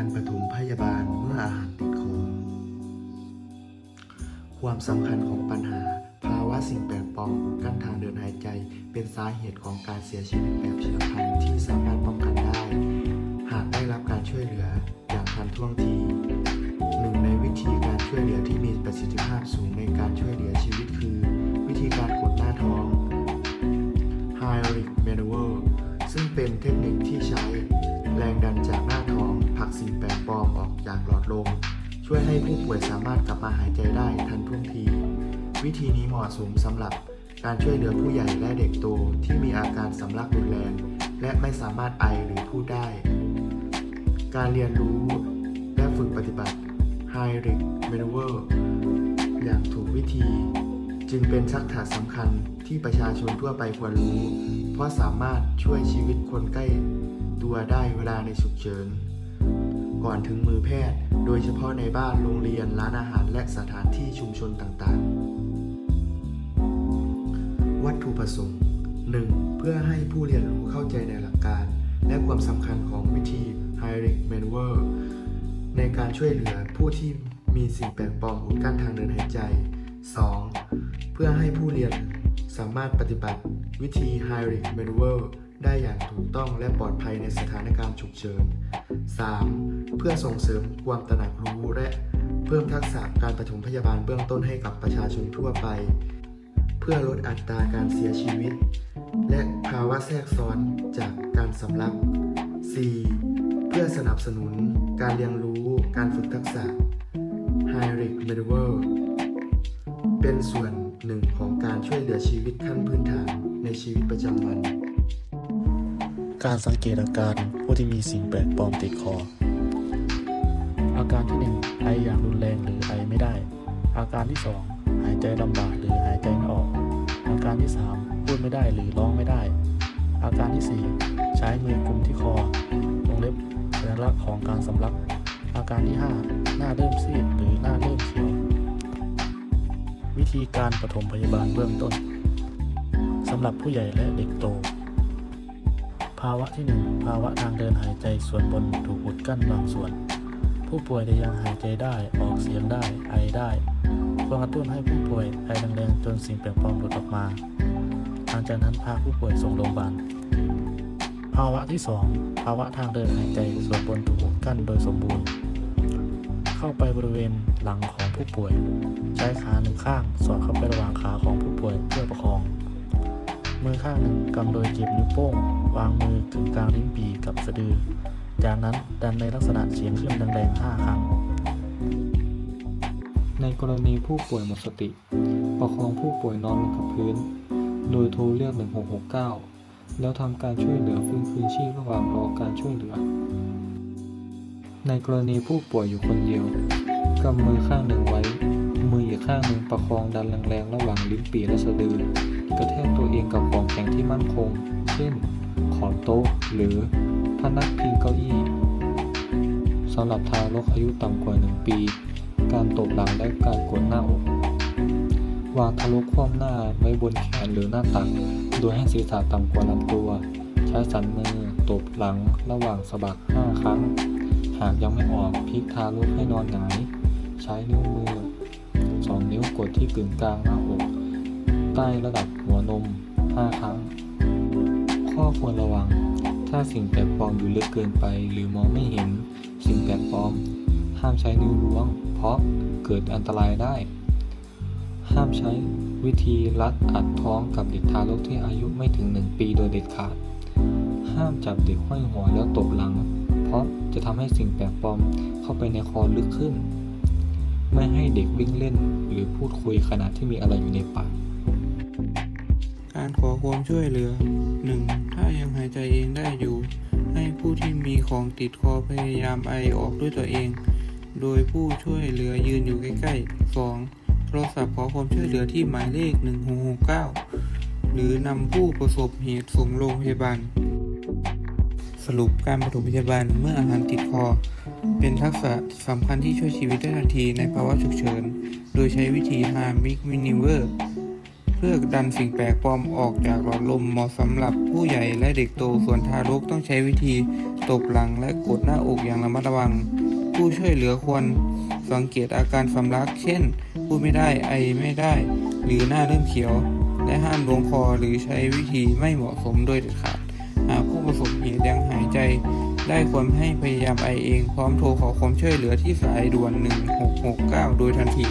การปฐมพยาบาลเมื่ออาหารติดคอความสำคัญของปัญหา ภาวะสิ่งแปลกปลอมกั้นทางเดินหายใจ เป็นสาเหตุของการเสียชีวิตแบบเฉียบพลันที่สามารถป้องกันได้ หากได้รับการช่วยเหลืออย่างทันท่วงทีหนึ่งในวิธีการช่วยเหลือที่มีประสิทธิภาพสูงในการช่วยเหลือชีวิตคือ วิธีการกดหน้าท้อง h y r i c Maneuver ซึ่งเป็นเทคนิคที่ใช้แรงดันจาก ช่วยให้ผู้ป่วยสามารถกลับมาหายใจได้ทันท่วงที วิธีนี้เหมาะสมสำหรับการช่วยเหลือผู้ใหญ่และเด็กโตที่มีอาการสำลักรุนแรง และไม่สามารถไอหรือพูดได้ การเรียนรู้และฝึกปฏิบัติ h y r i c m a n u v e r อย่างถูกวิธี จึงเป็นทักษะสำคัญที่ประชาชนทั่วไปควรรู้ เพราะสามารถช่วยชีวิตคนใกล้ตัวได้เวลาในฉุกเฉิน ก่อนถึงมือแพทย์ โดยเฉพาะในบ้านโรงเรียนร้านอาหารและสถานที่ชุมชนต่างๆ วัตถุประสงค์ 1. เพื่อให้ผู้เรียนรู้เข้าใจในหลักการ และความสำคัญของวิธี h y r i c Maneuver ในการช่วยเหลือผู้ที่มีสิ่งแปลกปลอมอุดกั้นทางเดินหายใจ 2. เพื่อให้ผู้เรียนสามารถปฏิบัติวิธี h y r i c Maneuver ได้อย่างถูกต้องและปลอดภัยในสถานการณ์ฉุกเฉิน 3. เพื่อส่งเสริมความตระหนักรู้และเพิ่มทักษะการปฐมพยาบาลเบื้องต้นให้กับประชาชนทั่วไป เพื่อลดอัตราการเสียชีวิต และภาวะแทรกซ้อนจากการสำลัก 4. เพื่อสนับสนุนการเรียนรู้การฝึกทักษะ h y r i c Maneuver เป็นส่วนหนึ่งของการช่วยเหลือชีวิตขั้นพื้นฐานในชีวิตประจำวัน การสังเกตอาการผู้ที่มีสิ่งแปลกปลอมติดคอ อาการที่ 1 ไออย่างรุนแรงหรือไอไม่ได้ อาการที่ 2 หายใจลำบากหรือหายใจไม่ออก อาการที่ 3 พูดไม่ได้หรือร้องไม่ได้ อาการที่ 4 ใช้มือกุมที่คอวงเล็บสัญลักษณ์ของการสำลัก อาการที่ 5 หน้าเริ่มซีดหรือหน้าเริ่มเขียว วิธีการปฐมพยาบาลเบื้องต้นสำหรับผู้ใหญ่และเด็กโต ภาวะที่ 1 ภาวะทางเดินหายใจส่วนบนถูกอุดกั้นบางส่วน ผู้ป่วยได้ยังหายใจได้ออกเสียงได้ไอได้ควรกระตุ้นให้ผู้ป่วยไอแรงๆจนสิ่งแปลกปลอมหลุดออกมา หลังจากนั้นพาผู้ป่วยส่งโรงพยาบาล ภาวะที่ 2 ภาวะทางเดินหายใจส่วนบนถูกอุดกั้นโดยสมบูรณ์ เข้าไปบริเวณหลังของผู้ป่วย ใช้ขาหนึ่งข้างสอดเข้าไประหว่างขาของผู้ป่วยเพื่อประคอง มือข้างหนึ่งกำโดยเจีบนิ้วโป้ง วางมือกึ่งกลางลิ้นปีกับสะดือ จากนั้นดันในลักษณะเฉียงขึ้นแรงๆ5ครั้ง ในกรณีผู้ป่วยหมดสติ ประคองผู้ป่วยนอนลงกับพื้น โดยโทรเรียก 1669 แล้วทำการช่วยเหลือฟื้นคืนชีพระหว่างรอการช่วยเหลือ ในกรณีผู้ป่วยอยู่คนเดียวกำมือข้างหนึ่งไว้ ข้างหนึ่งประคองดันแรงๆระหว่างลิ้นปี่และสะดือกระแทกตัวเองกับของแข็งที่มั่นคง เช่น ขอบโต๊ะ หรือพนักพิงเก้าอี้สำหรับทารกอายุต่ำกว่า 1 ปี การตบหลังและการกดหน้าอกวางทารกคว่ำหน้าไว้บนแขนหรือหน้าตัก โดยให้ศีรษะต่ำกว่าลำตัว ใช้สันมือตบหลังระหว่างสะบัก 5 ครั้ง หากยังไม่ออกพลิกทารกให้นอนหงาย ใช้นิ้วมือ 2 นิ้วกดที่กึ่งกลางหน้าอก ใต้ระดับหัวนม 5 ครั้ง ข้อควรระวัง ถ้าสิ่งแปลกปลอมอยู่ลึกเกินไป หรือมองไม่เห็นสิ่งแปลกปลอม ห้ามใช้นิ้วล้วง เพราะเกิดอันตรายได้ ห้ามใช้วิธีรัดอัดท้องกับเด็กทารกที่อายุไม่ถึง 1 ปีโดยเด็ดขาด ห้ามจับเด็กห้อยหัวแล้วตบหลัง เพราะจะทำให้สิ่งแปลกปลอมเข้าไปในคอลึกขึ้น ไม่ให้เด็กวิ่งเล่นหรือพูดคุยขณะที่มีอะไรอยู่ในปาก การขอความช่วยเหลือ 1. ถ้ายังหายใจเองได้อยู่ ให้ผู้ที่มีของติดคอพยายามไอออกด้วยตัวเอง โดยผู้ช่วยเหลือยืนอยู่ใกล้ๆ 2. โทรศัพท์ขอความช่วยเหลือที่หมายเลข 1669 หรือนำผู้ประสบเหตุส่งโรงพยาบาล สรุปการปฐมพยาบาลเมื่ออาหารติดคอ เป็นทักษะสำคัญที่ช่วยชีวิตได้ทันทีในภาวะฉุกเฉิน โดยใช้วิธี h a r m i c Maneuver เพื่อดันสิ่งแปลกปลอมออกจากหลอดลมเหมาะสำหรับผู้ใหญ่และเด็กโตส่วนทารกต้องใช้วิธีตบหลังและกดหน้าอกอย่างระมัดระวัง ผู้ช่วยเหลือควรสังเกตอาการสำลัก เช่น พูดไม่ได้ไอไม่ได้ หรือหน้าเริ่มเขียว และห้ามล้วงคอหรือใช้วิธีไม่เหมาะสมโดยเด็ดขาด หากผู้ประสบเหตุยังหายใจได้ควรให้พยายามไอเอง พร้อมโทรขอความช่วยเหลือที่สายด่วน 1669 โดยทันที